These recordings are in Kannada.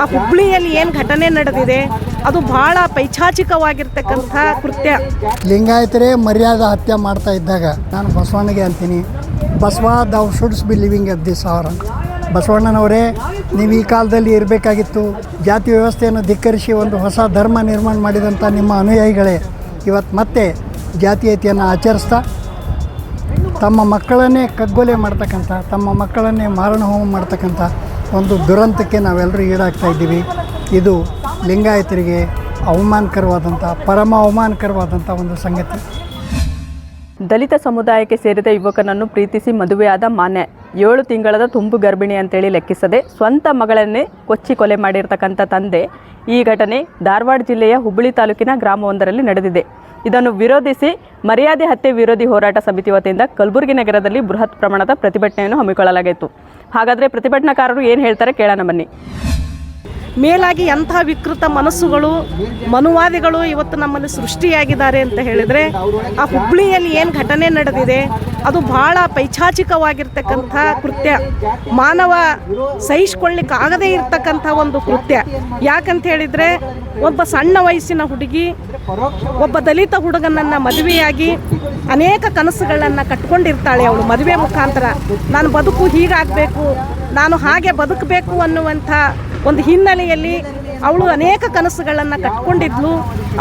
ಆ ಹುಬ್ಳಿಯಲ್ಲಿ ಏನು ಘಟನೆ ನಡೆದಿದೆ, ಅದು ಬಹಳ ಪೈಚಾಚಿಕವಾಗಿರ್ತಕ್ಕಂಥ ಕೃತ್ಯ. ಲಿಂಗಾಯತರೇ ಮರ್ಯಾದೆ ಹತ್ಯೆ ಮಾಡ್ತಾ ಇದ್ದಾಗ ನಾನು ಬಸವಣ್ಣಗೆ ಅಂತೀನಿ, Basava thou shouldst be living at this hour ಬಸವಣ್ಣನವರೇ, ನೀವು ಈ ಕಾಲದಲ್ಲಿ ಇರಬೇಕಾಗಿತ್ತು, ಜಾತಿ ವ್ಯವಸ್ಥೆಯನ್ನು ಧಿಕ್ಕರಿಸಿ ಒಂದು ಹೊಸ ಧರ್ಮ ನಿರ್ಮಾಣ ಮಾಡಿದಂಥ ನಿಮ್ಮ ಅನುಯಾಯಿಗಳೇ. ಇವತ್ತು ಮತ್ತೆ ಜಾತೀಯತೆಯನ್ನು ಆಚರಿಸ್ತಾ, ತಮ್ಮ ಮಕ್ಕಳನ್ನೇ ಕಗ್ಗೊಲೆ ಮಾಡ್ತಕ್ಕಂಥ, ತಮ್ಮ ಮಕ್ಕಳನ್ನೇ ಮಾರಣ ಹೋಮ ಮಾಡ್ತಕ್ಕಂಥ ಒಂದು ದುರಂತಕ್ಕೆ ನಾವೆಲ್ಲರೂ ಈಡಾಗ್ತಾ ಇದ್ದೀವಿ. ಇದು ಲಿಂಗಾಯತರಿಗೆ ಅವಮಾನಕರವಾದಂಥ ಪರಮ ಅವಮಾನಕರವಾದಂಥ ಒಂದು ಸಂಗತಿ. ದಲಿತ ಸಮುದಾಯಕ್ಕೆ ಸೇರಿದ ಯುವಕನನ್ನು ಪ್ರೀತಿಸಿ ಮದುವೆಯಾದ ಮಾನ್ಯ. ಏಳು ತಿಂಗಳದ ತುಂಬು ಗರ್ಭಿಣಿ ಅಂತೇಳಿ ಲೆಕ್ಕಿಸದೆ ಸ್ವಂತ ಮಗಳನ್ನೇ ಕೊಚ್ಚಿ ಕೊಲೆ ಮಾಡಿರ್ತಕ್ಕಂಥ ತಂದೆ ಈ ಘಟನೆ ಧಾರವಾಡ ಜಿಲ್ಲೆಯ ಹುಬ್ಬಳ್ಳಿ ತಾಲೂಕಿನ ಗ್ರಾಮವೊಂದರಲ್ಲಿ ನಡೆದಿದೆ. ಇದನ್ನು ವಿರೋಧಿಸಿ ಮರ್ಯಾದೆ ಹತ್ಯೆ ವಿರೋಧಿ ಹೋರಾಟ ಸಮಿತಿ ವತಿಯಿಂದ ಕಲಬುರಗಿ ನಗರದಲ್ಲಿ ಬೃಹತ್ ಪ್ರಮಾಣದ ಪ್ರತಿಭಟನೆಯನ್ನು ಹಮ್ಮಿಕೊಳ್ಳಲಾಗಿತ್ತು. ಹಾಗಾದರೆ ಪ್ರತಿಭಟನಾಕಾರರು ಏನು ಹೇಳ್ತಾರೆ ಕೇಳೋಣ ಬನ್ನಿ. ಮೇಲಾಗಿ ಎಂಥ ವಿಕೃತ ಮನಸ್ಸುಗಳು, ಮನುವಾದಿಗಳು ಇವತ್ತು ನಮ್ಮಲ್ಲಿ ಸೃಷ್ಟಿಯಾಗಿದ್ದಾರೆ ಅಂತ ಹೇಳಿದರೆ, ಆ ಹುಬ್ಳಿಯಲ್ಲಿ ಏನು ಘಟನೆ ನಡೆದಿದೆ, ಅದು ಬಹಳ ಪೈಚಾಚಿಕವಾಗಿರ್ತಕ್ಕಂಥ ಕೃತ್ಯ. ಮಾನವ ಸಹಿಸ್ಕೊಳ್ಳಿಕ್ಕಾಗದೇ ಇರ್ತಕ್ಕಂಥ ಒಂದು ಕೃತ್ಯ. ಯಾಕಂತ ಹೇಳಿದರೆ, ಒಬ್ಬ ಸಣ್ಣ ವಯಸ್ಸಿನ ಹುಡುಗಿ, ಒಬ್ಬ ದಲಿತ ಹುಡುಗನನ್ನು ಮದುವೆಯಾಗಿ ಅನೇಕ ಕನಸುಗಳನ್ನು ಕಟ್ಕೊಂಡಿರ್ತಾಳೆ ಅವಳು ಮದುವೆ ಮುಖಾಂತರ. ನಾನು ಬದುಕು ಹೀಗಾಗಬೇಕು, ನಾನು ಹಾಗೆ ಬದುಕಬೇಕು ಅನ್ನುವಂಥ ಒಂದು ಹಿನ್ನೆಲೆಯಲ್ಲಿ ಅವಳು ಅನೇಕ ಕನಸುಗಳನ್ನು ಕಟ್ಕೊಂಡಿದ್ಲು.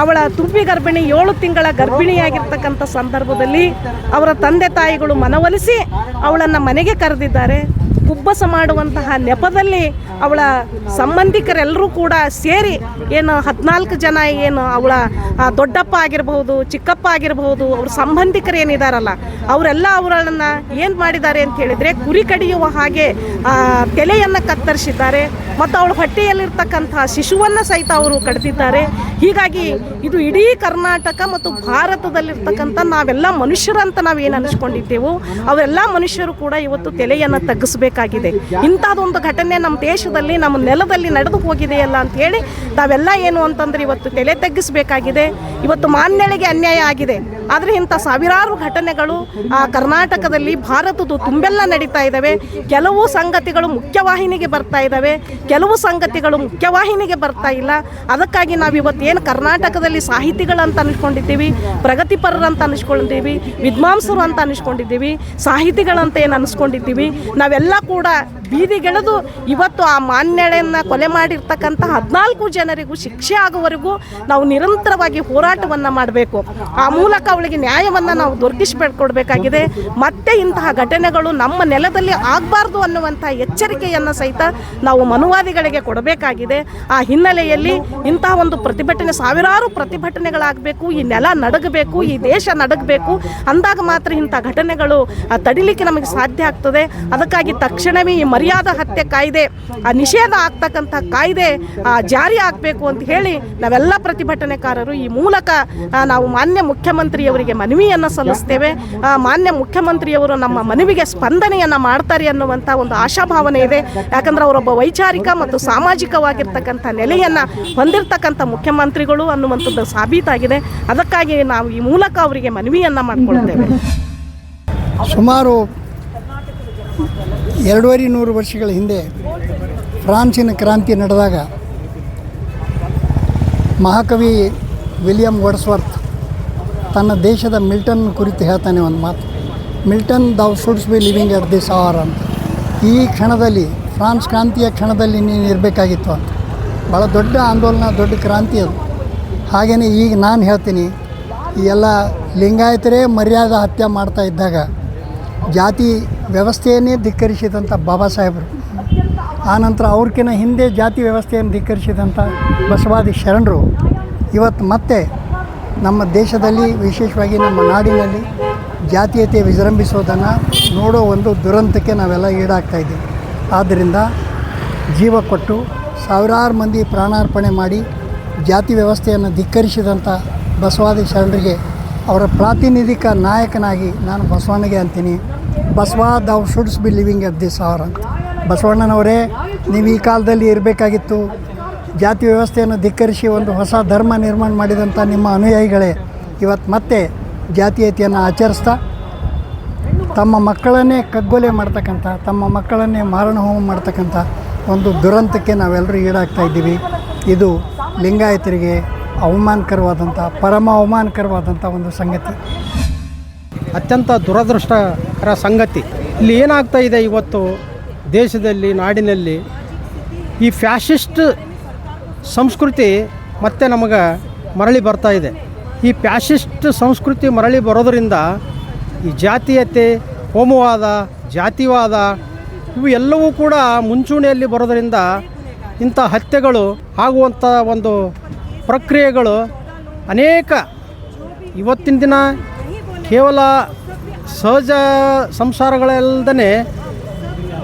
ಅವಳ ತುಂಬಿ ಗರ್ಭಿಣಿ ಏಳು ತಿಂಗಳ ಗರ್ಭಿಣಿಯಾಗಿರ್ತಕ್ಕಂಥ ಸಂದರ್ಭದಲ್ಲಿ ಅವರ ತಂದೆ ತಾಯಿಗಳು ಮನವೊಲಿಸಿ ಅವಳನ್ನು ಮನೆಗೆ ಕರೆದಿದ್ದಾರೆ. ಕುಬ್ಬಸ ಮಾಡುವಂತಹ ನೆಪದಲ್ಲಿ ಅವಳ ಸಂಬಂಧಿಕರೆಲ್ಲರೂ ಕೂಡ ಸೇರಿ ಏನು ಹದಿನಾಲ್ಕು ಜನ ಏನು ಅವಳ ದೊಡ್ಡಪ್ಪ ಆಗಿರಬಹುದು, ಚಿಕ್ಕಪ್ಪ ಆಗಿರಬಹುದು, ಅವ್ರ ಸಂಬಂಧಿಕರು ಏನಿದಾರಲ್ಲ, ಅವರೆಲ್ಲ ಅವರನ್ನು ಏನು ಮಾಡಿದ್ದಾರೆ ಅಂತ ಹೇಳಿದರೆ ಕುರಿ ಕಡಿಯುವ ಹಾಗೆ ತಲೆಯನ್ನು ಕತ್ತರಿಸಿದ್ದಾರೆ ಮತ್ತು ಅವಳ ಹೊಟ್ಟೆಯಲ್ಲಿರ್ತಕ್ಕಂಥ ಶಿಶುವನ್ನು ಸಹಿತ ಅವರು ಕಡಿದಿದ್ದಾರೆ. ಹೀಗಾಗಿ ಇದು ಇಡೀ ಕರ್ನಾಟಕ ಮತ್ತು ಭಾರತದಲ್ಲಿರ್ತಕ್ಕಂಥ ನಾವೆಲ್ಲ ಮನುಷ್ಯರಂತ ನಾವೇನು ಅನಿಸ್ಕೊಂಡಿದ್ದೇವೋ, ಅವರೆಲ್ಲ ಮನುಷ್ಯರು ಕೂಡ ಇವತ್ತು ತಲೆಯನ್ನು ತಗ್ಗಿಸಬೇಕಾಗಿದೆ. ಇಂಥದ್ದೊಂದು ಘಟನೆ ನಮ್ಮ ದೇಶದಲ್ಲಿ ನಮ್ಮ ನೆಲದಲ್ಲಿ ನಡೆದು ಹೋಗಿದೆಯಲ್ಲ ಅಂತ ಹೇಳಿ ತಾವೆಲ್ಲ ಏನು ಅಂತಂದ್ರೆ ಇವತ್ತು ತಲೆ ತಗ್ಗಿಸಬೇಕಾಗಿದೆ. ಇವತ್ತು ಮಾನ್ಯಳಿಗೆ ಅನ್ಯಾಯ ಆಗಿದೆ. ಆದರೆ ಇಂಥ ಸಾವಿರಾರು ಘಟನೆಗಳು ಆ ಕರ್ನಾಟಕದಲ್ಲಿ ಭಾರತದ ತುಂಬೆಲ್ಲ ನಡೀತಾ ಇದ್ದಾವೆ ಕೆಲವು ಸಂಗತಿಗಳು ಮುಖ್ಯವಾಹಿನಿಗೆ ಬರ್ತಾ ಇದ್ದಾವೆ ಕೆಲವು ಸಂಗತಿಗಳು ಮುಖ್ಯವಾಹಿನಿಗೆ ಬರ್ತಾ ಇಲ್ಲ. ಅದಕ್ಕಾಗಿ ನಾವು ಇವತ್ತು ಏನು ಕರ್ನಾಟಕದಲ್ಲಿ ಸಾಹಿತಿಗಳಂತ ಅನ್ಸ್ಕೊಂಡಿದ್ದೀವಿ ಪ್ರಗತಿಪರರಂತ ಅನಿಸ್ಕೊಂಡಿದ್ದೀವಿ ವಿದ್ವಾಂಸರು ಅಂತ ಅನಿಸ್ಕೊಂಡಿದ್ದೀವಿ ಸಾಹಿತಿಗಳಂತ ಏನು ಅನ್ಸ್ಕೊಂಡಿದ್ದೀವಿ, ನಾವೆಲ್ಲ ಕೂಡ ಬೀದಿಗೆಳೆದು ಇವತ್ತು ಮಾನ್ಯಳೆಯನ್ನು ಕೊಲೆ ಮಾಡಿರ್ತಕ್ಕಂಥ ಹದಿನಾಲ್ಕು ಜನರಿಗೂ ಶಿಕ್ಷೆ ಆಗುವವರೆಗೂ ನಾವು ನಿರಂತರವಾಗಿ ಹೋರಾಟವನ್ನು ಮಾಡಬೇಕು. ಆ ಮೂಲಕ ಅವಳಿಗೆ ನ್ಯಾಯವನ್ನು ನಾವು ದೊರಕಿಸಿಕೊಡ್ಬೇಕಾಗಿದೆ ಮತ್ತೆ ಇಂತಹ ಘಟನೆಗಳು ನಮ್ಮ ನೆಲದಲ್ಲಿ ಆಗಬಾರ್ದು ಅನ್ನುವಂಥ ಎಚ್ಚರಿಕೆಯನ್ನು ಸಹಿತ ನಾವು ಮನುವಾದಿಗಳಿಗೆ ಕೊಡಬೇಕಾಗಿದೆ. ಆ ಹಿನ್ನೆಲೆಯಲ್ಲಿ ಇಂತಹ ಒಂದು ಪ್ರತಿಭಟನೆ ಸಾವಿರಾರು ಪ್ರತಿಭಟನೆಗಳಾಗಬೇಕು ಈ ನೆಲ ನಡಗಬೇಕು ಈ ದೇಶ ನಡಗಬೇಕು ಅಂದಾಗ ಮಾತ್ರ ಇಂಥ ಘಟನೆಗಳು ಆ, ತಡಿಲಿಕ್ಕೆ ನಮಗೆ ಸಾಧ್ಯ ಆಗ್ತದೆ. ಅದಕ್ಕಾಗಿ ತಕ್ಷಣವೇ ಈ ಮರ್ಯಾದಾ ಹತ್ಯೆ ಕಾಯ್ದೆ ಆ ನಿಷೇಧ ಆಗ್ತಕ್ಕಂಥ ಕಾಯ್ದೆ ಜಾರಿ ಆಗಬೇಕು ಅಂತ ಹೇಳಿ ನಾವೆಲ್ಲ ಪ್ರತಿಭಟನೆಕಾರರು ಈ ಮೂಲಕ ನಾವು ಮಾನ್ಯ ಮುಖ್ಯಮಂತ್ರಿಯವರಿಗೆ ಮನವಿಯನ್ನು ಸಲ್ಲಿಸ್ತೇವೆ. ಮಾನ್ಯ ಮುಖ್ಯಮಂತ್ರಿಯವರು ನಮ್ಮ ಮನವಿಗೆ ಸ್ಪಂದನೆಯನ್ನು ಮಾಡ್ತಾರೆ ಅನ್ನುವಂಥ ಒಂದು ಆಶಾಭಾವನೆ ಇದೆ. ಯಾಕಂದ್ರೆ ಅವರೊಬ್ಬ ವೈಚಾರಿಕ ಮತ್ತು ಸಾಮಾಜಿಕವಾಗಿರ್ತಕ್ಕಂಥ ನೆಲೆಯನ್ನು ಹೊಂದಿರತಕ್ಕಂಥ ಮುಖ್ಯಮಂತ್ರಿಗಳು ಅನ್ನುವಂಥದ್ದು ಸಾಬೀತಾಗಿದೆ. ಅದಕ್ಕಾಗಿ ನಾವು ಈ ಮೂಲಕ ಅವರಿಗೆ ಮನವಿಯನ್ನು ಮಾಡಿಕೊಳ್ತೇವೆ. ಸುಮಾರು ಎರಡೂವರೆ ನೂರು ವರ್ಷಗಳ ಹಿಂದೆ ಫ್ರಾನ್ಸಿನ ಕ್ರಾಂತಿ ನಡೆದಾಗ ಮಹಾಕವಿ ವಿಲಿಯಂ ವರ್ಡ್ಸ್ವರ್ತ್ ತನ್ನ ದೇಶದ ಮಿಲ್ಟನ್ ಕುರಿತು ಹೇಳ್ತಾನೆ ಒಂದು ಮಾತು, Milton thou shouldst be living at this hour ಅಂತ. ಈ ಕ್ಷಣದಲ್ಲಿ, ಫ್ರಾನ್ಸ್ ಕ್ರಾಂತಿಯ ಕ್ಷಣದಲ್ಲಿ ನೀನು ಇರಬೇಕಾಗಿತ್ತು ಅಂತ. ಭಾಳ ದೊಡ್ಡ ಆಂದೋಲನ, ದೊಡ್ಡ ಕ್ರಾಂತಿ ಅದು. ಹಾಗೆಯೇ ಈಗ ನಾನು ಹೇಳ್ತೀನಿ, ಈ ಎಲ್ಲ ಲಿಂಗಾಯತರೇ ಮರ್ಯಾದೆ ಹತ್ಯೆ ಮಾಡ್ತಾ ಇದ್ದಾಗ ಜಾತಿ ವ್ಯವಸ್ಥೆಯನ್ನೇ ಧಿಕ್ಕರಿಸಿದಂಥ ಬಾಬಾ ಸಾಹೇಬರು. ಆನಂತರ ಅವ್ರಕಿನ ಹಿಂದೆ ಜಾತಿ ವ್ಯವಸ್ಥೆಯನ್ನು ಧಿಕ್ಕರಿಸಿದಂಥ ಬಸವಾದಿ ಶರಣರು ಇವತ್ತು ಮತ್ತೆ ನಮ್ಮ ದೇಶದಲ್ಲಿ, ವಿಶೇಷವಾಗಿ ನಮ್ಮ ನಾಡಿನಲ್ಲಿ ಜಾತೀಯತೆ ವಿಜೃಂಭಿಸೋದನ್ನು ನೋಡೋ ಒಂದು ದುರಂತಕ್ಕೆ ನಾವೆಲ್ಲ ಈಡಾಗ್ತಾ ಇದ್ದೀವಿ. ಆದ್ದರಿಂದ ಜೀವ ಕೊಟ್ಟು ಸಾವಿರಾರು ಮಂದಿ ಪ್ರಾಣಾರ್ಪಣೆ ಮಾಡಿ ಜಾತಿ ವ್ಯವಸ್ಥೆಯನ್ನು ಧಿಕ್ಕರಿಸಿದಂಥ ಬಸವಾದಿ ಶರಣರಿಗೆ ಅವರ ಪ್ರಾತಿನಿಧಿಕ ನಾಯಕನಾಗಿ ನಾನು ಬಸವನಿಗೆ ಅಂತೀನಿ. ಬಸವಾದ್ ಅವ್ರು shouldst be living at this hour ಅಂತ. ಬಸವಣ್ಣನವರೇ, ನೀವು ಈ ಕಾಲದಲ್ಲಿ ಇರಬೇಕಾಗಿತ್ತು. ಜಾತಿ ವ್ಯವಸ್ಥೆಯನ್ನು ಧಿಕ್ಕರಿಸಿ ಒಂದು ಹೊಸ ಧರ್ಮ ನಿರ್ಮಾಣ ಮಾಡಿದಂಥ ನಿಮ್ಮ ಅನುಯಾಯಿಗಳೇ, ಇವತ್ತು ಮತ್ತೆ ಜಾತೀಯತೆಯನ್ನು ಆಚರಿಸ್ತಾ, ತಮ್ಮ ಮಕ್ಕಳನ್ನೇ ಕಗ್ಗೊಲೆ ಮಾಡ್ತಕ್ಕಂಥ, ತಮ್ಮ ಮಕ್ಕಳನ್ನೇ ಮಾರಣ ಹೋಮ ಮಾಡ್ತಕ್ಕಂಥ ಒಂದು ದುರಂತಕ್ಕೆ ನಾವೆಲ್ಲರೂ ಈಡಾಗ್ತಾ ಇದ್ದೀವಿ. ಇದು ಲಿಂಗಾಯತರಿಗೆ ಅವಮಾನಕರವಾದಂಥ, ಪರಮ ಅವಮಾನಕರವಾದಂಥ ಒಂದು ಸಂಗತಿ. ಅತ್ಯಂತ ದುರದೃಷ್ಟಕರ ಸಂಗತಿ. ಇಲ್ಲಿ ಏನಾಗ್ತಾ ಇದೆ ಇವತ್ತು? ದೇಶದಲ್ಲಿ, ನಾಡಿನಲ್ಲಿ ಈ ಫ್ಯಾಷಿಸ್ಟ್ ಸಂಸ್ಕೃತಿ ಮತ್ತೆ ನಮಗೆ ಮರಳಿ ಬರ್ತಾ ಇದೆ. ಈ ಫ್ಯಾಷಿಸ್ಟ್ ಸಂಸ್ಕೃತಿ ಮರಳಿ ಬರೋದರಿಂದ ಈ ಜಾತೀಯತೆ ಹೋಮವಾದ ಜಾತಿವಾದ ಇವು ಎಲ್ಲವೂ ಕೂಡ ಮುಂಚೂಣಿಯಲ್ಲಿ ಬರೋದರಿಂದ ಇಂಥ ಹತ್ಯೆಗಳು ಆಗುವಂಥ ಒಂದು ಪ್ರಕ್ರಿಯೆಗಳು ಅನೇಕ ಇವತ್ತಿನ ದಿನ ಕೇವಲ ಸಹಜ ಸಂಸಾರಗಳಲ್ಲದೇ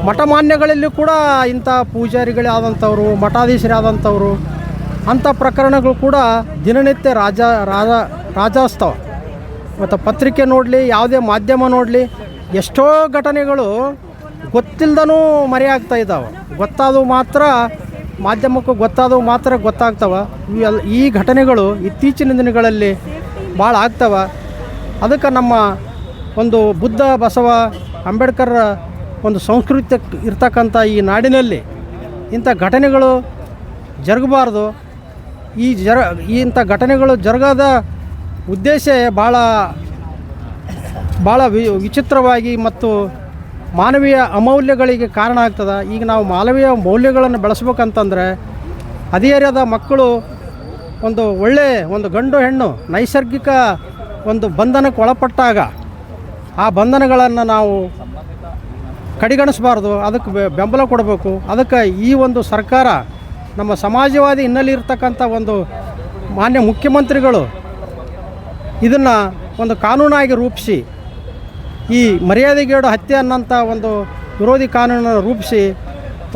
ಮಠಮಾನ್ಯಗಳಲ್ಲಿ ಕೂಡ ಇಂಥ ಪೂಜಾರಿಗಳೇ ಆದಂಥವ್ರು ಮಠಾಧೀಶರಾದಂಥವ್ರು, ಅಂಥ ಪ್ರಕರಣಗಳು ಕೂಡ ದಿನನಿತ್ಯ ರಾಜ ರಾಜ ರಾಜಾಸ್ತವ ಮತ್ತು ಪತ್ರಿಕೆ ನೋಡಲಿ, ಯಾವುದೇ ಮಾಧ್ಯಮ ನೋಡಲಿ, ಎಷ್ಟೋ ಘಟನೆಗಳು ಗೊತ್ತಿಲ್ದನೂ ಮರೆಯಾಗ್ತಾ ಇದ್ದಾವೆ. ಗೊತ್ತಾದವು ಮಾತ್ರ, ಮಾಧ್ಯಮಕ್ಕೂ ಗೊತ್ತಾದವು ಮಾತ್ರ ಗೊತ್ತಾಗ್ತವೆ. ಇವೆಲ್ಲ ಈ ಘಟನೆಗಳು ಇತ್ತೀಚಿನ ದಿನಗಳಲ್ಲಿ ಭಾಳ ಆಗ್ತವೆ. ಅದಕ್ಕೆ ನಮ್ಮ ಒಂದು ಬುದ್ಧ ಬಸವ ಅಂಬೇಡ್ಕರ್ ಒಂದು ಸಂಸ್ಕೃತಿ ಇರ್ತಕ್ಕಂಥ ಈ ನಾಡಿನಲ್ಲಿ ಇಂಥ ಘಟನೆಗಳು ಜರುಗಬಾರ್ದು. ಈ ಜರ, ಇಂಥ ಘಟನೆಗಳು ಜರುಗದ ಉದ್ದೇಶ ಭಾಳ ಭಾಳ ವಿ, ವಿಚಿತ್ರವಾಗಿ ಮತ್ತು ಮಾನವೀಯ ಅಮೌಲ್ಯಗಳಿಗೆ ಕಾರಣ ಆಗ್ತದೆ. ಈಗ ನಾವು ಮಾನವೀಯ ಮೌಲ್ಯಗಳನ್ನು ಬೆಳೆಸ್ಬೇಕಂತಂದರೆ ಹದಿಹರೆಯದ ಮಕ್ಕಳು ಒಂದು ಒಳ್ಳೆ ಒಂದು ಗಂಡು ಹೆಣ್ಣು ನೈಸರ್ಗಿಕ ಒಂದು ಬಂಧನಕ್ಕೆ ಒಳಪಟ್ಟಾಗ ಆ ಬಂಧನಗಳನ್ನು ನಾವು ಕಡೆಗಣಿಸಬಾರ್ದು, ಅದಕ್ಕೆ ಬೆಂಬಲ ಕೊಡಬೇಕು. ಅದಕ್ಕೆ ಈ ಒಂದು ಸರ್ಕಾರ ನಮ್ಮ ಸಮಾಜವಾದಿ ಹಿನ್ನೆಲೆ ಇರ್ತಕ್ಕಂಥ ಒಂದು ಮಾನ್ಯ ಮುಖ್ಯಮಂತ್ರಿಗಳು ಇದನ್ನು ಒಂದು ಕಾನೂನಾಗಿ ರೂಪಿಸಿ, ಈ ಮರ್ಯಾದೆಗೇಡು ಹತ್ಯೆ ಅನ್ನೋಂಥ ಒಂದು ವಿರೋಧಿ ಕಾನೂನನ್ನು ರೂಪಿಸಿ,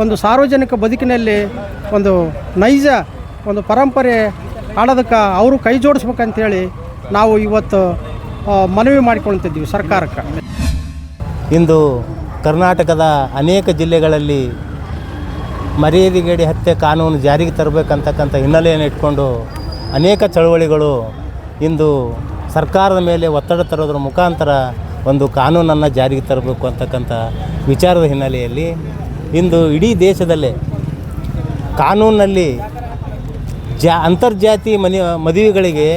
ಒಂದು ಸಾರ್ವಜನಿಕ ಬದುಕಿನಲ್ಲಿ ಒಂದು ನೈಜ ಒಂದು ಪರಂಪರೆ ಆಡೋದಕ್ಕೆ ಅವರು ಕೈ ಜೋಡಿಸ್ಬೇಕಂತೇಳಿ ನಾವು ಇವತ್ತು ಮನವಿ ಮಾಡಿಕೊಳ್ತಿದ್ದೀವಿ ಸರ್ಕಾರಕ್ಕೆ. ಇಂದು ಕರ್ನಾಟಕದ ಅನೇಕ ಜಿಲ್ಲೆಗಳಲ್ಲಿ ಮರ್ಯಾದೆಗೇಡಿ ಹತ್ಯೆ ಕಾನೂನು ಜಾರಿಗೆ ತರಬೇಕಂತಕ್ಕಂಥ ಹಿನ್ನೆಲೆಯನ್ನು ಇಟ್ಕೊಂಡು ಅನೇಕ ಚಳುವಳಿಗಳು ಇಂದು ಸರ್ಕಾರದ ಮೇಲೆ ಒತ್ತಡ ತರೋದ್ರ ಮುಖಾಂತರ ಒಂದು ಕಾನೂನನ್ನು ಜಾರಿಗೆ ತರಬೇಕು ಅಂತಕ್ಕಂಥ ವಿಚಾರದ ಹಿನ್ನೆಲೆಯಲ್ಲಿ ಇಂದು ಇಡೀ ದೇಶದಲ್ಲೇ ಕಾನೂನಲ್ಲಿ ಜಾ ಅಂತರ್ಜಾತಿ ಮನೆ ಮದುವೆಗಳಿಗೆ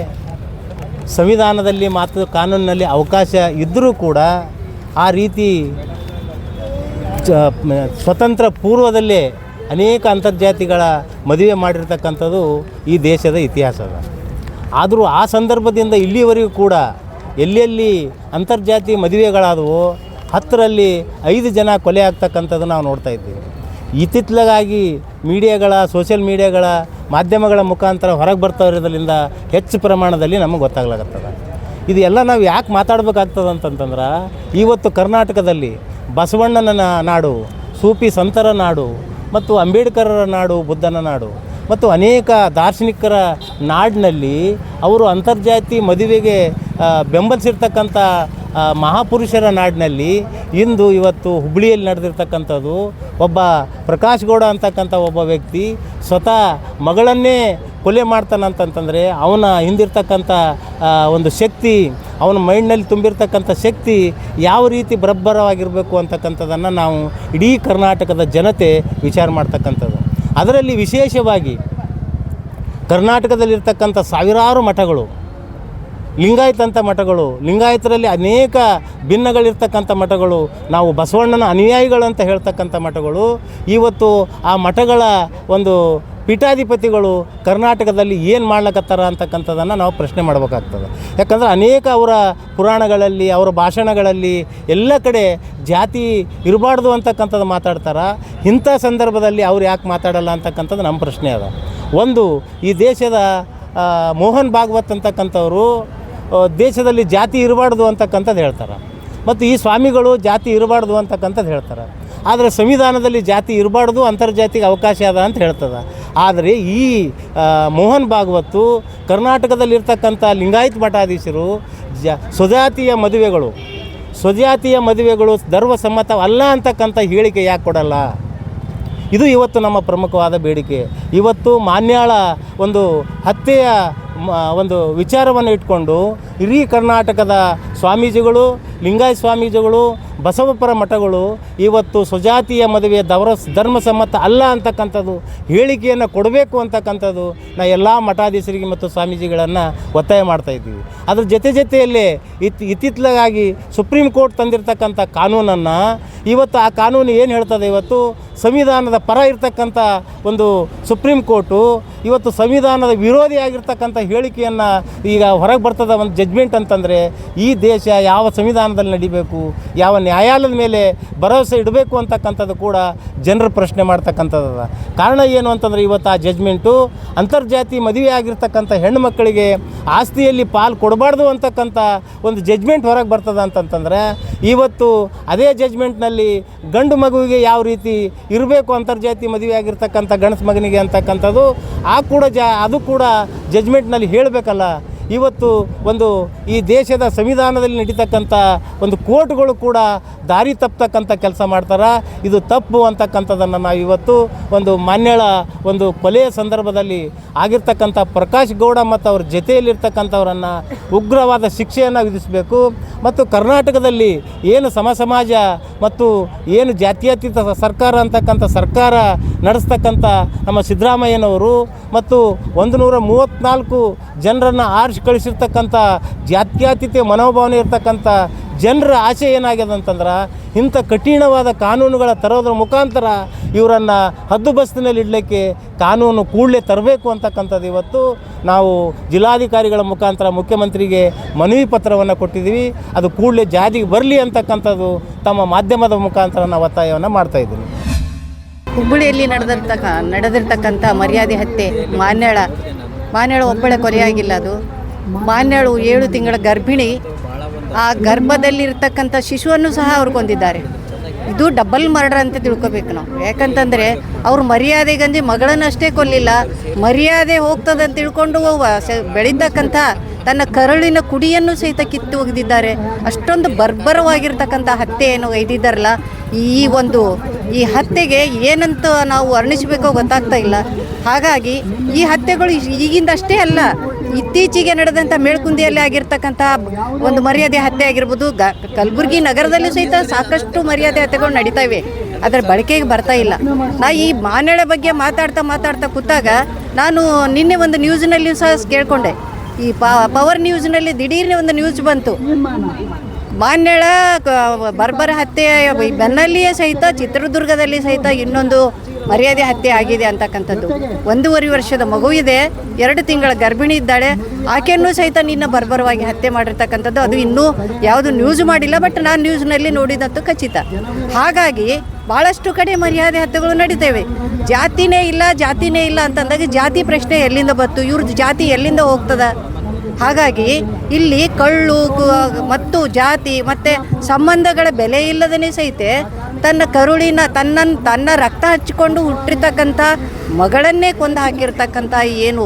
ಸಂವಿಧಾನದಲ್ಲಿ ಮಾತ್ರ ಕಾನೂನಿನಲ್ಲಿ ಅವಕಾಶ ಇದ್ದರೂ ಕೂಡ ಆ ರೀತಿ ಸ್ವತಂತ್ರ ಪೂರ್ವದಲ್ಲೇ ಅನೇಕ ಅಂತರ್ಜಾತಿಗಳ ಮದುವೆ ಮಾಡಿರ್ತಕ್ಕಂಥದ್ದು ಈ ದೇಶದ ಇತಿಹಾಸ ಆದರೂ ಆ ಸಂದರ್ಭದಿಂದ ಇಲ್ಲಿವರೆಗೂ ಕೂಡ ಎಲ್ಲೆಲ್ಲಿ ಅಂತರ್ಜಾತಿ ಮದುವೆಗಳಾದವು ಹತ್ತರಲ್ಲಿ ಐದು ಜನ ಕೊಲೆ ಆಗ್ತಕ್ಕಂಥದ್ದು ನಾವು ನೋಡ್ತಾ ಇದ್ದೀವಿ. ಇತ್ತಿತ್ತಲಾಗಿ ಮೀಡಿಯಾಗಳ, ಸೋಷಿಯಲ್ ಮೀಡಿಯಾಗಳ ಮಾಧ್ಯಮಗಳ ಮುಖಾಂತರ ಹೊರಗೆ ಬರ್ತಾ ಇರೋದ್ರಿಂದ ಹೆಚ್ಚು ಪ್ರಮಾಣದಲ್ಲಿ ನಮಗೆ ಗೊತ್ತಾಗ್ಲಾಗತ್ತದ. ಇದೆಲ್ಲ ನಾವು ಯಾಕೆ ಮಾತಾಡ್ಬೇಕಾಗ್ತದೆ ಅಂತಂತಂದ್ರೆ ಇವತ್ತು ಕರ್ನಾಟಕದಲ್ಲಿ ಬಸವಣ್ಣನ ನಾಡು, ಸೂಪಿ ಸಂತರ ನಾಡು, ಮತ್ತು ಅಂಬೇಡ್ಕರರ ನಾಡು, ಬುದ್ಧನ ನಾಡು, ಮತ್ತು ಅನೇಕ ದಾರ್ಶನಿಕರ ನಾಡಿನಲ್ಲಿ ಅವರು ಅಂತರ್ಜಾತಿ ಮದುವೆಗೆ ಬೆಂಬಲಿಸಿರ್ತಕ್ಕಂಥ ಮಹಾಪುರುಷರ ನಾಡಿನಲ್ಲಿ ಇಂದು ಇವತ್ತು ಹುಬ್ಬಳ್ಳಿಯಲ್ಲಿ ನಡೆದಿರ್ತಕ್ಕಂಥದ್ದು ಒಬ್ಬ ಪ್ರಕಾಶ್ ಗೌಡ ಅಂತಕ್ಕಂಥ ಒಬ್ಬ ವ್ಯಕ್ತಿ ಸ್ವತಃ ಮಗಳನ್ನೇ ಕೊಲೆ ಮಾಡ್ತಾನಂತಂತಂದರೆ ಅವನ ಹಿಂದಿರ್ತಕ್ಕಂಥ ಒಂದು ಶಕ್ತಿ, ಅವನ ಮೈಂಡ್ನಲ್ಲಿ ತುಂಬಿರ್ತಕ್ಕಂಥ ಶಕ್ತಿ ಯಾವ ರೀತಿ ಬರಬ್ಬರವಾಗಿರಬೇಕು ಅಂತಕ್ಕಂಥದ್ದನ್ನು ನಾವು ಇಡೀ ಕರ್ನಾಟಕದ ಜನತೆ ವಿಚಾರ ಮಾಡ್ತಕ್ಕಂಥದ್ದು. ಅದರಲ್ಲಿ ವಿಶೇಷವಾಗಿ ಕರ್ನಾಟಕದಲ್ಲಿರ್ತಕ್ಕಂಥ ಸಾವಿರಾರು ಮಠಗಳು ಲಿಂಗಾಯತಂಥ ಮಠಗಳು, ಲಿಂಗಾಯತರಲ್ಲಿ ಅನೇಕ ಭಿನ್ನಗಳಿರ್ತಕ್ಕಂಥ ಮಠಗಳು, ನಾವು ಬಸವಣ್ಣನ ಅನುಯಾಯಿಗಳು ಅಂತ ಹೇಳ್ತಕ್ಕಂಥ ಮಠಗಳು. ಇವತ್ತು ಆ ಮಠಗಳ ಒಂದು ಪೀಠಾಧಿಪತಿಗಳು ಕರ್ನಾಟಕದಲ್ಲಿ ಏನು ಮಾಡ್ಲಕತ್ತಾರ ಅಂತಕ್ಕಂಥದ್ದನ್ನು ನಾವು ಪ್ರಶ್ನೆ ಮಾಡಬೇಕಾಗ್ತದೆ. ಯಾಕಂದರೆ ಅನೇಕ ಅವರ ಪುರಾಣಗಳಲ್ಲಿ, ಅವರ ಭಾಷಣಗಳಲ್ಲಿ ಎಲ್ಲ ಕಡೆ ಜಾತಿ ಇರಬಾರ್ದು ಅಂತಕ್ಕಂಥದ್ದು ಮಾತಾಡ್ತಾರೆ. ಇಂಥ ಸಂದರ್ಭದಲ್ಲಿ ಅವ್ರು ಯಾಕೆ ಮಾತಾಡಲ್ಲ ಅಂತಕ್ಕಂಥದ್ದು ನಮ್ಮ ಪ್ರಶ್ನೆ ಅದ. ಒಂದು, ಈ ದೇಶದ ಮೋಹನ್ ಭಾಗವತ್ ಅಂತಕ್ಕಂಥವ್ರು ದೇಶದಲ್ಲಿ ಜಾತಿ ಇರಬಾರ್ದು ಅಂತಕ್ಕಂಥದ್ದು ಹೇಳ್ತಾರೆ. ಮತ್ತು ಈ ಸ್ವಾಮಿಗಳು ಜಾತಿ ಇರಬಾರ್ದು ಅಂತಕ್ಕಂಥದ್ದು ಹೇಳ್ತಾರೆ. ಆದರೆ ಸಂವಿಧಾನದಲ್ಲಿ ಜಾತಿ ಇರಬಾರ್ದು, ಅಂತರ್ಜಾತಿಗೆ ಅವಕಾಶ ಅದ ಅಂತ ಹೇಳ್ತದೆ. ಆದರೆ ಈ ಮೋಹನ್ ಭಾಗವತ್ತು ಕರ್ನಾಟಕದಲ್ಲಿರ್ತಕ್ಕಂಥ ಲಿಂಗಾಯತ್ ಮಠಾಧೀಶರು ಜ, ಸ್ವಜಾತಿಯ ಮದುವೆಗಳು ಸ್ವಜಾತಿಯ ಮದುವೆಗಳು ಧರ್ಮಸಮ್ಮತ ಅಲ್ಲ ಅಂತಕ್ಕಂಥ ಹೇಳಿಕೆ ಯಾಕೆ ಕೊಡಲ್ಲ? ಇದು ಇವತ್ತು ನಮ್ಮ ಪ್ರಮುಖವಾದ ಬೇಡಿಕೆ. ಇವತ್ತು ಮಾನ್ಯಾಳ ಒಂದು ಹತ್ಯೆಯ ಒಂದು ವಿಚಾರವನ್ನು ಇಟ್ಕೊಂಡು ಇಡೀ ಕರ್ನಾಟಕದ ಸ್ವಾಮೀಜಿಗಳು ಲಿಂಗಾಯ ಸ್ವಾಮೀಜಿಗಳು, ಬಸವಪರ ಮಠಗಳು ಇವತ್ತು ಸ್ವಜಾತಿಯ ಮದುವೆ ದವರ ಧರ್ಮಸಮ್ಮತ ಅಲ್ಲ ಅಂತಕ್ಕಂಥದ್ದು, ಹೇಳಿಕೆಯನ್ನು ಕೊಡಬೇಕು ಅಂತಕ್ಕಂಥದ್ದು ನಾ ಎಲ್ಲ ಮಠಾಧೀಶರಿಗೆ ಮತ್ತು ಸ್ವಾಮೀಜಿಗಳನ್ನು ಒತ್ತಾಯ ಮಾಡ್ತಾ ಇದ್ದೀವಿ. ಅದ್ರ ಜೊತೆ ಜೊತೆಯಲ್ಲೇ ಇತ್ ಇತ್ತಿತ್ತಲಾಗಿ ಸುಪ್ರೀಂ ಕೋರ್ಟ್ ತಂದಿರತಕ್ಕಂಥ ಕಾನೂನನ್ನು ಇವತ್ತು ಆ ಕಾನೂನು ಏನು ಹೇಳ್ತದೆ ಇವತ್ತು? ಸಂವಿಧಾನದ ಪರ ಇರತಕ್ಕಂಥ ಒಂದು ಸುಪ್ರೀಂ ಕೋರ್ಟು ಇವತ್ತು ಸಂವಿಧಾನದ ವಿರೋಧಿಯಾಗಿರ್ತಕ್ಕಂಥ ಹೇಳಿಕೆಯನ್ನು ಈಗ ಹೊರಗೆ ಬರ್ತದ ಒಂದು ಜಜ್ಮೆಂಟ್ ಅಂತಂದರೆ, ಈ ದೇಶ ಯಾವ ಸಂವಿಧಾನದಲ್ಲಿ ನಡಿಬೇಕು, ಯಾವ ನ್ಯಾಯಾಲಯದ ಮೇಲೆ ಭರವಸೆ ಇಡಬೇಕು ಅಂತಕ್ಕಂಥದ್ದು ಕೂಡ ಜನರು ಪ್ರಶ್ನೆ ಮಾಡ್ತಕ್ಕಂಥದ್ದು ಅದ. ಕಾರಣ ಏನು ಅಂತಂದರೆ ಇವತ್ತು ಆ ಜಜ್ಮೆಂಟು ಅಂತರ್ಜಾತಿ ಮದುವೆ ಆಗಿರ್ತಕ್ಕಂಥ ಹೆಣ್ಣು ಮಕ್ಕಳಿಗೆ ಆಸ್ತಿಯಲ್ಲಿ ಪಾಲು ಕೊಡಬಾರ್ದು ಅಂತಕ್ಕಂಥ ಒಂದು ಜಜ್ಮೆಂಟ್ ಹೊರಗೆ ಬರ್ತದೆ ಅಂತಂತಂದರೆ, ಇವತ್ತು ಅದೇ ಜಜ್ಮೆಂಟ್ನಲ್ಲಿ ಗಂಡು ಮಗುವಿಗೆ ಯಾವ ರೀತಿ ಇರಬೇಕು ಅಂತರ್ಜಾತಿ ಮದುವೆ ಆಗಿರ್ತಕ್ಕಂಥ ಗಂಡಸ ಮಗನಿಗೆ ಅಂತಕ್ಕಂಥದ್ದು, ಆ ಕೂಡ ಜ ಅದು ಕೂಡ ಜಜ್ಮೆಂಟ್ನಲ್ಲಿ ಹೇಳಬೇಕಲ್ಲ. ಇವತ್ತು ಒಂದು ಈ ದೇಶದ ಸಂವಿಧಾನದಲ್ಲಿ ನಡೀತಕ್ಕಂಥ ಒಂದು ಕೋರ್ಟ್ಗಳು ಕೂಡ ದಾರಿ ತಪ್ಪತಕ್ಕಂಥ ಕೆಲಸ ಮಾಡ್ತಾರೆ. ಇದು ತಪ್ಪು ಅಂತಕ್ಕಂಥದ್ದನ್ನು ನಾವು ಇವತ್ತು ಒಂದು ಮಾನ್ಯಳ ಒಂದು ಕೊಲೆಯ ಸಂದರ್ಭದಲ್ಲಿ ಆಗಿರ್ತಕ್ಕಂಥ ಪ್ರಕಾಶ್ ಗೌಡ ಮತ್ತು ಅವ್ರ ಜೊತೆಯಲ್ಲಿರ್ತಕ್ಕಂಥವರನ್ನು ಉಗ್ರವಾದ ಶಿಕ್ಷೆಯನ್ನು ವಿಧಿಸಬೇಕು. ಮತ್ತು ಕರ್ನಾಟಕದಲ್ಲಿ ಏನು ಸಮ ಸಮಾಜ ಮತ್ತು ಏನು ಜಾತ್ಯತೀತ ಸರ್ಕಾರ ಅಂತಕ್ಕಂಥ ಸರ್ಕಾರ ನಡೆಸ್ತಕ್ಕಂಥ ನಮ್ಮ ಸಿದ್ದರಾಮಯ್ಯನವರು ಮತ್ತು ಒಂದು ನೂರ ಮೂವತ್ತ್ನಾಲ್ಕು ಜನರನ್ನು ಆರಿಸಿ ಕಳಿಸಿರ್ತಕ್ಕಂಥ ಜಾತ್ಯಾತೀತ ಮನೋಭಾವನೆ ಇರ್ತಕ್ಕಂಥ ಜನರ ಆಸೆ ಏನಾಗ್ಯದ ಅಂತಂದ್ರೆ ಇಂಥ ಕಠಿಣವಾದ ಕಾನೂನುಗಳ ತರೋದ್ರ ಮುಖಾಂತರ ಇವರನ್ನು ಹದ್ದುಬಸ್ತಿನಲ್ಲಿ ಇಡಲಿಕ್ಕೆ ಕಾನೂನು ಕೂಡಲೇ ತರಬೇಕು ಅಂತಕ್ಕಂಥದ್ದು ಇವತ್ತು ನಾವು ಜಿಲ್ಲಾಧಿಕಾರಿಗಳ ಮುಖಾಂತರ ಮುಖ್ಯಮಂತ್ರಿಗೆ ಮನವಿ ಪತ್ರವನ್ನು ಕೊಟ್ಟಿದ್ದೀವಿ. ಅದು ಕೂಡಲೇ ಜಾರಿಗೆ ಬರಲಿ ಅಂತಕ್ಕಂಥದ್ದು ತಮ್ಮ ಮಾಧ್ಯಮದ ಮುಖಾಂತರ ನಾವು ಒತ್ತಾಯವನ್ನು ಮಾಡ್ತಾಯಿದ್ದೀನಿ ಹುಬ್ಬಳ್ಳಿಯಲ್ಲಿ ನಡೆದಿರ್ತಕ್ಕ ನಡೆದಿರ್ತಕ್ಕಂಥ ಮರ್ಯಾದೆ ಹತ್ಯೆ, ಮಾನ್ಯಳ ಮಾನ್ಯಳ ಒಬ್ಬಳೆ ಕೊಲೆಯಾಗಿಲ್ಲ ಅದು? ಮಾನ್ಯಾಳು ಏಳು ತಿಂಗಳ ಗರ್ಭಿಣಿ ಆ ಗರ್ಭದಲ್ಲಿರ್ತಕ್ಕಂಥ ಶಿಶುವನ್ನು ಸಹ ಅವ್ರು ಕೊಂದಿದ್ದಾರೆ. ಇದು ಡಬಲ್ ಮರ್ಡರ್ ಅಂತ ತಿಳ್ಕೊಬೇಕು ನಾವು. ಯಾಕಂತಂದರೆ ಅವ್ರು ಮರ್ಯಾದೆಗಂಜಿ ಮಗಳನ್ನಷ್ಟೇ ಕೊಲ್ಲಿಲ್ಲ, ಮರ್ಯಾದೆ ಅಂತ ತಿಳ್ಕೊಂಡು ಬೆಳೆದಕ್ಕಂಥ ತನ್ನ ಕರುಳಿನ ಕುಡಿಯನ್ನು ಸಹಿತ ಕಿತ್ತು ಒಗೆದಿದ್ದಾರೆ. ಅಷ್ಟೊಂದು ಬರ್ಬರವಾಗಿರ್ತಕ್ಕಂಥ ಹತ್ಯೆಯನ್ನು ಒಯ್ದಿದ್ದಾರಲ್ಲ ಈ ಒಂದು, ಈ ಹತ್ಯೆಗೆ ಏನಂತ ನಾವು ವರ್ಣಿಸಬೇಕೋ ಗೊತ್ತಾಗ್ತಾ ಇಲ್ಲ. ಹಾಗಾಗಿ ಈ ಹತ್ಯೆಗಳು ಈಗಿಂದಷ್ಟೇ ಅಲ್ಲ ಇತ್ತೀಚೆಗೆ ನಡೆದಂಥ ಮೇಳ್ಕುಂದಿಯಲ್ಲಿ ಆಗಿರ್ತಕ್ಕಂಥ ಒಂದು ಮರ್ಯಾದೆ ಹತ್ಯೆ ಆಗಿರ್ಬೋದು, ಗ, ಕಲಬುರಗಿ ನಗರದಲ್ಲೂ ಸಹಿತ ಸಾಕಷ್ಟು ಮರ್ಯಾದೆ ಹತ್ಯೆಗಳು ನಡೀತಾ ಇವೆ. ಅದರ ಬಳಕೆಗೆ ಬರ್ತಾ ಇಲ್ಲ. ನಾ ಈ ಮಾನ್ಯಳ ಬಗ್ಗೆ ಮಾತಾಡ್ತಾ ಮಾತಾಡ್ತಾ ಕೂತಾಗ ನಾನು ನಿನ್ನೆ ಒಂದು ನ್ಯೂಸ್ನಲ್ಲಿಯೂ ಸಹ ಕೇಳಿಕೊಂಡೆ. ಈ ಪವರ್ ನ್ಯೂಸ್ನಲ್ಲಿ ದಿಢೀರ್ನೆ ಒಂದು ನ್ಯೂಸ್ ಬಂತು. ಮಾನ್ಯಳ ಬರ್ಬರ ಹತ್ಯೆ ಬೆನ್ನಲ್ಲಿಯೇ ಸಹಿತ ಚಿತ್ರದುರ್ಗದಲ್ಲಿ ಸಹಿತ ಇನ್ನೊಂದು ಮರ್ಯಾದೆ ಹತ್ಯೆ ಆಗಿದೆ ಅಂತಕ್ಕಂಥದ್ದು. ಒಂದೂವರೆ ವರ್ಷದ ಮಗು ಇದೆ, ಎರಡು ತಿಂಗಳ ಗರ್ಭಿಣಿ ಇದ್ದಾಳೆ, ಆಕೆಯನ್ನು ಸಹಿತ ನಿನ್ನ ಬರ್ಬರವಾಗಿ ಹತ್ಯೆ ಮಾಡಿರ್ತಕ್ಕಂಥದ್ದು. ಅದು ಇನ್ನೂ ಯಾವುದು ನ್ಯೂಸ್ ಮಾಡಿಲ್ಲ ಬಟ್ ನಾನು ನ್ಯೂಸ್ನಲ್ಲಿ ನೋಡಿದಂತೂ ಖಚಿತ. ಹಾಗಾಗಿ ಭಾಳಷ್ಟು ಕಡೆ ಮರ್ಯಾದೆ ಹತ್ಯೆಗಳು ನಡೀತೇವೆ. ಜಾತಿನೇ ಇಲ್ಲ ಜಾತಿನೇ ಇಲ್ಲ ಅಂತಂದಾಗ ಜಾತಿ ಪ್ರಶ್ನೆ ಎಲ್ಲಿಂದ ಬಂತು? ಇವ್ರದ್ದು ಜಾತಿ ಎಲ್ಲಿಂದ ಹೋಗ್ತದ? ಹಾಗಾಗಿ ಇಲ್ಲಿ ಕಳ್ಳು ಮತ್ತು ಜಾತಿ, ಮತ್ತು ಸಂಬಂಧಗಳ ಬೆಲೆ ಇಲ್ಲದೇ ಸಹಿತ ತನ್ನ ಕರುಳಿನ ತನ್ನ ತನ್ನ ರಕ್ತ ಹಚ್ಚಿಕೊಂಡು ಹುಟ್ಟಿರ್ತಕ್ಕಂಥ ಮಗಳನ್ನೇ ಕೊಂದು ಹಾಕಿರ್ತಕ್ಕಂಥ ಏನು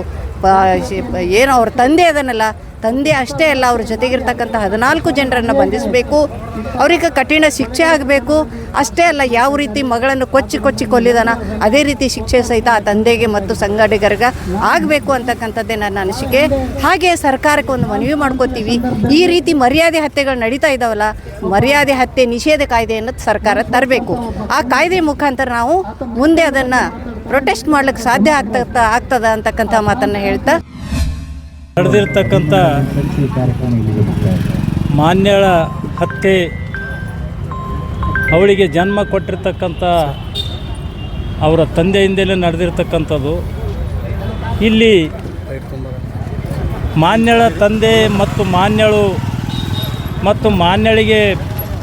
ಏನು ಅವ್ರ ತಂದೆ ಅದನ್ನಲ್ಲ ತಂದೆ ಅಷ್ಟೇ ಅಲ್ಲ, ಅವ್ರ ಜೊತೆಗಿರ್ತಕ್ಕಂಥ ಹದಿನಾಲ್ಕು ಜನರನ್ನು ಬಂಧಿಸಬೇಕು. ಅವರಿಗೆ ಕಠಿಣ ಶಿಕ್ಷೆ ಆಗಬೇಕು. ಅಷ್ಟೇ ಅಲ್ಲ, ಯಾವ ರೀತಿ ಮಗಳನ್ನು ಕೊಚ್ಚಿ ಕೊಚ್ಚಿ ಕೊಲ್ಲಿದಾನ ಅದೇ ರೀತಿ ಶಿಕ್ಷೆ ಸಹಿತ ಆ ತಂದೆಗೆ ಮತ್ತು ಸಂಗಡಿಗರಿಗೆ ಆಗಬೇಕು ಅಂತಕ್ಕಂಥದ್ದೇ ನನ್ನ ಅನಿಸಿಕೆ. ಹಾಗೆ ಸರ್ಕಾರಕ್ಕೆ ಒಂದು ಮನವಿ ಮಾಡ್ಕೋತೀವಿ. ಈ ರೀತಿ ಮರ್ಯಾದೆ ಹತ್ಯೆಗಳು ನಡೀತಾ ಇದ್ದಾವಲ್ಲ ಮರ್ಯಾದೆ ಹತ್ಯೆ ನಿಷೇಧ ಕಾಯ್ದೆಯನ್ನು ಸರ್ಕಾರ ತರಬೇಕು. ಆ ಕಾಯ್ದೆ ಮುಖಾಂತರ ನಾವು ಮುಂದೆ ಅದನ್ನು ಪ್ರೊಟೆಸ್ಟ್ ಮಾಡ್ಲಿಕ್ಕೆ ಸಾಧ್ಯ ಆಗ್ತಾ ಆಗ್ತದ ಅಂತಕ್ಕಂಥ ಮಾತನ್ನು ಹೇಳ್ತಾ ನಡೆದಿರ್ತಕ್ಕಂಥ ಮಾನ್ಯಳ ಹತ್ಯೆ ಅವಳಿಗೆ ಜನ್ಮ ಕೊಟ್ಟಿರ್ತಕ್ಕಂಥ ಅವರ ತಂದೆಯಿಂದಲೇ ನಡೆದಿರ್ತಕ್ಕಂಥದ್ದು. ಇಲ್ಲಿ ಮಾನ್ಯಳ ತಂದೆ ಮತ್ತು ಮಾನ್ಯಳು ಮತ್ತು ಮಾನ್ಯಳಿಗೆ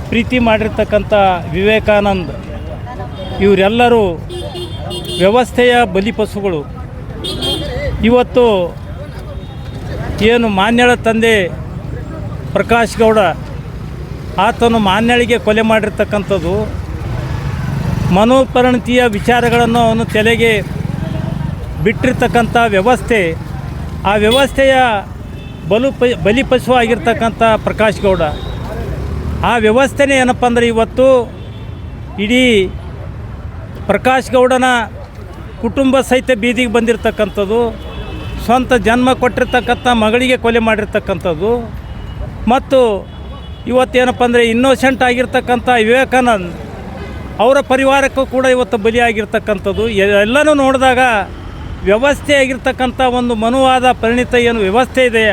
ಪ್ರೀತಿ ಮಾಡಿರ್ತಕ್ಕಂಥ ವಿವೇಕಾನಂದ್ ಇವರೆಲ್ಲರೂ ವ್ಯವಸ್ಥೆಯ ಬಲಿಪಶುಗಳು. ಇವತ್ತು ಏನು ಮಾನ್ಯಳ ತಂದೆ ಪ್ರಕಾಶ್ ಗೌಡ, ಆತನು ಮಾನ್ಯಳಿಗೆ ಕೊಲೆ ಮಾಡಿರ್ತಕ್ಕಂಥದ್ದು, ಮನೋಪರಿಣತಿಯ ವಿಚಾರಗಳನ್ನು ಅವನು ತಲೆಗೆ ಬಿಟ್ಟಿರ್ತಕ್ಕಂಥ ವ್ಯವಸ್ಥೆ, ಆ ವ್ಯವಸ್ಥೆಯ ಬಲು ಪ ಬಲಿಪಶು ಆಗಿರ್ತಕ್ಕಂಥ ಪ್ರಕಾಶ್ ಗೌಡ. ಆ ವ್ಯವಸ್ಥೆನೇ ಏನಪ್ಪ ಅಂದರೆ ಇವತ್ತು ಇಡೀ ಪ್ರಕಾಶ್ ಗೌಡನ ಕುಟುಂಬ ಸಹಿತ ಬೀದಿಗೆ ಬಂದಿರತಕ್ಕಂಥದ್ದು. ಸ್ವಂತ ಜನ್ಮ ಕೊಟ್ಟಿರ್ತಕ್ಕಂಥ ಮಗಳಿಗೆ ಕೊಲೆ ಮಾಡಿರ್ತಕ್ಕಂಥದ್ದು. ಮತ್ತು ಇವತ್ತೇನಪ್ಪ ಅಂದರೆ ಇನ್ನೋಸೆಂಟ್ ಆಗಿರ್ತಕ್ಕಂಥ ವಿವೇಕಾನಂದ್ ಅವರ ಪರಿವಾರಕ್ಕೂ ಕೂಡ ಇವತ್ತು ಬಲಿಯಾಗಿರ್ತಕ್ಕಂಥದ್ದು. ಎಲ್ಲನೂ ನೋಡಿದಾಗ ವ್ಯವಸ್ಥೆ ಆಗಿರ್ತಕ್ಕಂಥ ಒಂದು ಮನುವಾದ ಪರಿಣಿತ ಏನು ವ್ಯವಸ್ಥೆ ಇದೆ.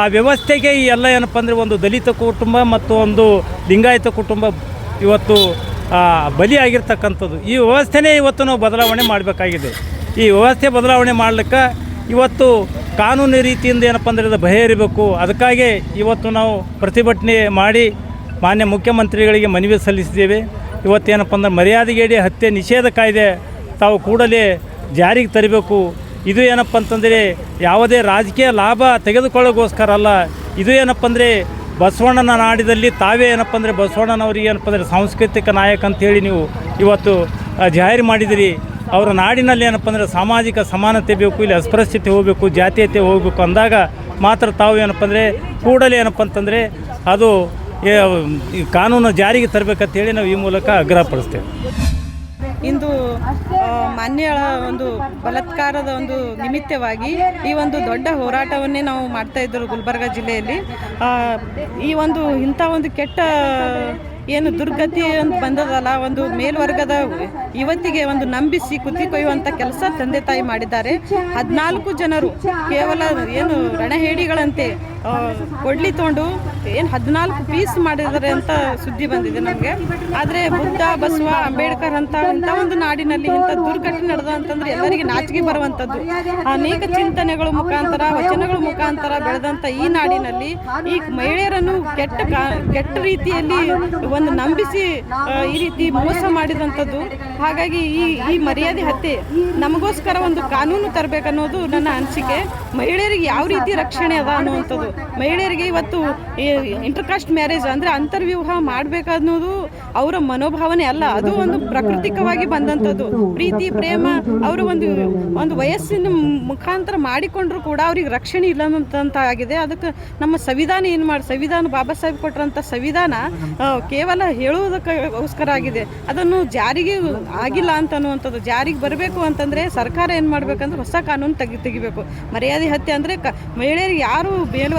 ಆ ವ್ಯವಸ್ಥೆಗೆ ಈ ಎಲ್ಲ ಏನಪ್ಪ ಅಂದರೆ ಒಂದು ದಲಿತ ಕುಟುಂಬ ಮತ್ತು ಒಂದು ಲಿಂಗಾಯತ ಕುಟುಂಬ ಇವತ್ತು ಬಲಿಯಾಗಿರ್ತಕ್ಕಂಥದ್ದು. ಈ ವ್ಯವಸ್ಥೆನೇ ಇವತ್ತು ನಾವು ಬದಲಾವಣೆ ಮಾಡಬೇಕಾಗಿದೆ. ಈ ವ್ಯವಸ್ಥೆ ಬದಲಾವಣೆ ಮಾಡ್ಲಿಕ್ಕೆ ಇವತ್ತು ಕಾನೂನು ರೀತಿಯಿಂದ ಏನಪ್ಪ ಅಂದರೆ ಅದು ಭಯ ಇರಬೇಕು. ಅದಕ್ಕಾಗಿ ಇವತ್ತು ನಾವು ಪ್ರತಿಭಟನೆ ಮಾಡಿ ಮಾನ್ಯ ಮುಖ್ಯಮಂತ್ರಿಗಳಿಗೆ ಮನವಿ ಸಲ್ಲಿಸಿದ್ದೇವೆ. ಇವತ್ತೇನಪ್ಪ ಅಂದರೆ ಮರ್ಯಾದೆಗೇಡಿ ಹತ್ಯೆ ನಿಷೇಧ ಕಾಯ್ದೆ ತಾವು ಕೂಡಲೇ ಜಾರಿಗೆ ತರಬೇಕು. ಇದು ಏನಪ್ಪ ಅಂತಂದರೆ ಯಾವುದೇ ರಾಜಕೀಯ ಲಾಭ ತೆಗೆದುಕೊಳ್ಳೋಗೋಸ್ಕರ ಅಲ್ಲ. ಇದು ಏನಪ್ಪ ಅಂದರೆ ಬಸವಣ್ಣನ ನಾಡಿದಲ್ಲಿ ತಾವೇ ಏನಪ್ಪ ಅಂದರೆ ಬಸವಣ್ಣನವರಿಗೆ ಏನಪ್ಪ ಅಂದರೆ ಸಾಂಸ್ಕೃತಿಕ ನಾಯಕ ಅಂತೇಳಿ ನೀವು ಇವತ್ತು ಜಾರಿ ಮಾಡಿದಿರಿ. ಅವರ ನಾಡಿನಲ್ಲಿ ಏನಪ್ಪ ಅಂದರೆ ಸಾಮಾಜಿಕ ಸಮಾನತೆ ಬೇಕು, ಇಲ್ಲಿ ಅಸ್ಪೃಶ್ಯತೆ ಹೋಗಬೇಕು, ಜಾತೀಯತೆ ಹೋಗಬೇಕು ಅಂದಾಗ ಮಾತ್ರ ತಾವು ಏನಪ್ಪ ಅಂದರೆ ಕೂಡಲೇ ಏನಪ್ಪ ಅಂತಂದರೆ ಅದು ಕಾನೂನು ಜಾರಿಗೆ ತರಬೇಕಂತೇಳಿ ನಾವು ಈ ಮೂಲಕ ಆಗ್ರಹಪಡಿಸ್ತೇವೆ ಇಂದು ಮಾನ್ಯ ಒಂದು ಬಲತ್ಕಾರದ ಒಂದು ನಿಮಿತ್ತವಾಗಿ ಈ ಒಂದು ದೊಡ್ಡ ಹೋರಾಟವನ್ನೇ ನಾವು ಮಾಡ್ತಾ ಇದ್ದರು ಗುಲ್ಬರ್ಗ ಜಿಲ್ಲೆಯಲ್ಲಿ. ಈ ಒಂದು ಇಂಥ ಒಂದು ಕೆಟ್ಟ ಏನು ದುರ್ಗತಿ ಅಂತ ಬಂದದಲ್ಲ, ಒಂದು ಮೇಲ್ವರ್ಗದ ಯುವತಿಗೆ ಒಂದು ನಂಬಿಸಿ ಕುತ್ತಿ ಕೊಯ್ಯುವಂಥ ಕೆಲಸ ತಂದೆ ತಾಯಿ ಮಾಡಿದ್ದಾರೆ. ಹದಿನಾಲ್ಕು ಜನರು ಕೇವಲ ಏನು ರಣಹೇಡಿಗಳಂತೆ ಕೊಡ್ಲಿ ತೊಗೊಂಡು ಏನು ಹದಿನಾಲ್ಕು ಪೀಸ್ ಮಾಡಿದ್ದಾರೆ ಅಂತ ಸುದ್ದಿ ಬಂದಿದೆ ನಮಗೆ. ಆದರೆ ಬುದ್ಧ, ಬಸವ, ಅಂಬೇಡ್ಕರ್ ಅಂತ, ಇಂಥ ಒಂದು ನಾಡಿನಲ್ಲಿ ಇಂಥ ದುರ್ಘಟನೆ ನಡೆದ ಅಂತಂದ್ರೆ ಎಲ್ಲರಿಗೆ ನಾಚಿಕೆ ಬರುವಂಥದ್ದು. ಅನೇಕ ಚಿಂತನೆಗಳ ಮುಖಾಂತರ, ವಚನಗಳ ಮುಖಾಂತರ ಬೆಳೆದಂಥ ಈ ನಾಡಿನಲ್ಲಿ ಈ ಮಹಿಳೆಯರನ್ನು ಕೆಟ್ಟ ಕೆಟ್ಟ ರೀತಿಯಲ್ಲಿ ಒಂದು ನಂಬಿಸಿ ಈ ರೀತಿ ಮೋಸ ಮಾಡಿದಂಥದ್ದು. ಹಾಗಾಗಿ ಈ ಈ ಮರ್ಯಾದೆ ಹತ್ಯೆ ನಮಗೋಸ್ಕರ ಒಂದು ಕಾನೂನು ತರಬೇಕನ್ನೋದು ನನ್ನ ಅನಿಸಿಕೆ. ಮಹಿಳೆಯರಿಗೆ ಯಾವ ರೀತಿ ರಕ್ಷಣೆ ಅದ ಅನ್ನುವಂಥದ್ದು. ಮಹಿಳೆಯರಿಗೆ ಇವತ್ತು ಇಂಟರ್ಕಾಸ್ಟ್ ಮ್ಯಾರೇಜ್ ಅಂದರೆ ಅಂತರ್ವಿವಾಹ ಮಾಡಬೇಕನ್ನೋದು ಅವರ ಮನೋಭಾವನೆ ಅಲ್ಲ. ಅದು ಒಂದು ಪ್ರಾಕೃತಿಕವಾಗಿ ಬಂದಂಥದ್ದು. ಪ್ರೀತಿ, ಪ್ರೇಮ, ಅವರು ಒಂದು ಒಂದು ವಯಸ್ಸಿನ ಮುಖಾಂತರ ಮಾಡಿಕೊಂಡ್ರು ಕೂಡ ಅವ್ರಿಗೆ ರಕ್ಷಣೆ ಇಲ್ಲ ಅಂತ ಆಗಿದೆ. ಅದಕ್ಕೆ ನಮ್ಮ ಸಂವಿಧಾನ ಏನು ಮಾಡಿ, ಸಂವಿಧಾನ ಬಾಬಾ ಸಾಹೇಬ್ ಕೊಟ್ಟರಂಥ ಸಂವಿಧಾನ ಕೇವಲ ಹೇಳುವುದಕ್ಕೋಸ್ಕರ ಆಗಿದೆ. ಅದನ್ನು ಜಾರಿಗೆ ಆಗಿಲ್ಲ ಅಂತ ಅನ್ನುವಂಥದ್ದು. ಜಾರಿಗೆ ಬರಬೇಕು ಅಂತಂದರೆ ಸರ್ಕಾರ ಏನು ಮಾಡಬೇಕಂದ್ರೆ ಹೊಸ ಕಾನೂನು ತೆಗಿ, ತೆಗಿಬೇಕು. ಮರ್ಯಾದೆ ಹತ್ಯೆ ಅಂದರೆ ಕ, ಮಹಿಳೆಯರಿಗೆ ಯಾರು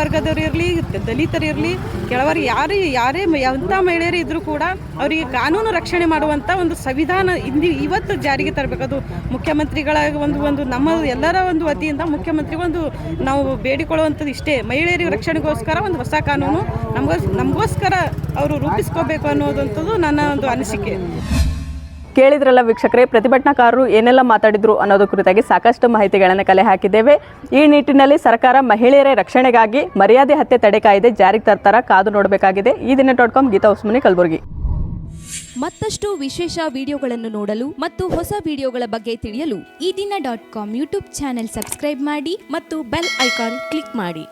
ಮೇಲ್ವರ್ಗದವ್ರು ಇರಲಿ, ದಲಿತರು ಇರಲಿ ಕೆಳವರು ಯಾರು, ಯಾರೇ ಎಂಥ ಮಹಿಳೆಯರು ಇದ್ದರೂ ಕೂಡ ಅವರಿಗೆ ಕಾನೂನು ರಕ್ಷಣೆ ಮಾಡುವಂಥ ಒಂದು ಸಂವಿಧಾನ ಇಂದಿ, ಇವತ್ತು ಜಾರಿಗೆ ತರಬೇಕು. ಅದು ಮುಖ್ಯಮಂತ್ರಿಗಳ ಒಂದು ಒಂದು ನಮ್ಮ ಎಲ್ಲರ ಒಂದು ವತಿಯಿಂದ ಮುಖ್ಯಮಂತ್ರಿಗೊಂದು ನಾವು ಬೇಡಿಕೊಳ್ಳುವಂಥದ್ದು ಇಷ್ಟೇ. ಮಹಿಳೆಯರಿಗೆ ರಕ್ಷಣೆಗೋಸ್ಕರ ಒಂದು ಹೊಸ ಕಾನೂನು ನಮಗೋಸ್, ನಮಗೋಸ್ಕರ ಅವರು ರೂಪಿಸ್ಕೋಬೇಕು ಅನ್ನೋದಂಥದ್ದು ನನ್ನ ಒಂದು ಅನಿಸಿಕೆ. ಕೇಳಿದ್ರಲ್ಲ ವೀಕ್ಷಕರೇ, ಪ್ರತಿಭಟನಾಕಾರರು ಏನೆಲ್ಲ ಮಾತಾಡಿದ್ರು ಅನ್ನೋದು ಕುರಿತಾಗಿ ಸಾಕಷ್ಟು ಮಾಹಿತಿಗಳನ್ನು ಕಲೆ ಹಾಕಿದ್ದೇವೆ. ಈ ನಿಟ್ಟಿನಲ್ಲಿ ಸರ್ಕಾರ ಮಹಿಳೆಯರ ರಕ್ಷಣೆಗಾಗಿ ಮರ್ಯಾದೆ ಹತ್ಯೆ ತಡೆ ಕಾಯ್ದೆ ಜಾರಿಗೆ ತರ್ತಾರ ಕಾದು ನೋಡಬೇಕಾಗಿದೆ. Eedina dot com Geeta Usmani Kalaburagi. ಮತ್ತಷ್ಟು ವಿಶೇಷ ವಿಡಿಯೋಗಳನ್ನು ನೋಡಲು ಮತ್ತು ಹೊಸ ವಿಡಿಯೋಗಳ ಬಗ್ಗೆ ತಿಳಿಯಲು Eedina dot com YouTube channel subscribe ಮಾಡಿ ಮತ್ತು ಬೆಲ್ ಐಕಾನ್ ಕ್ಲಿಕ್ ಮಾಡಿ.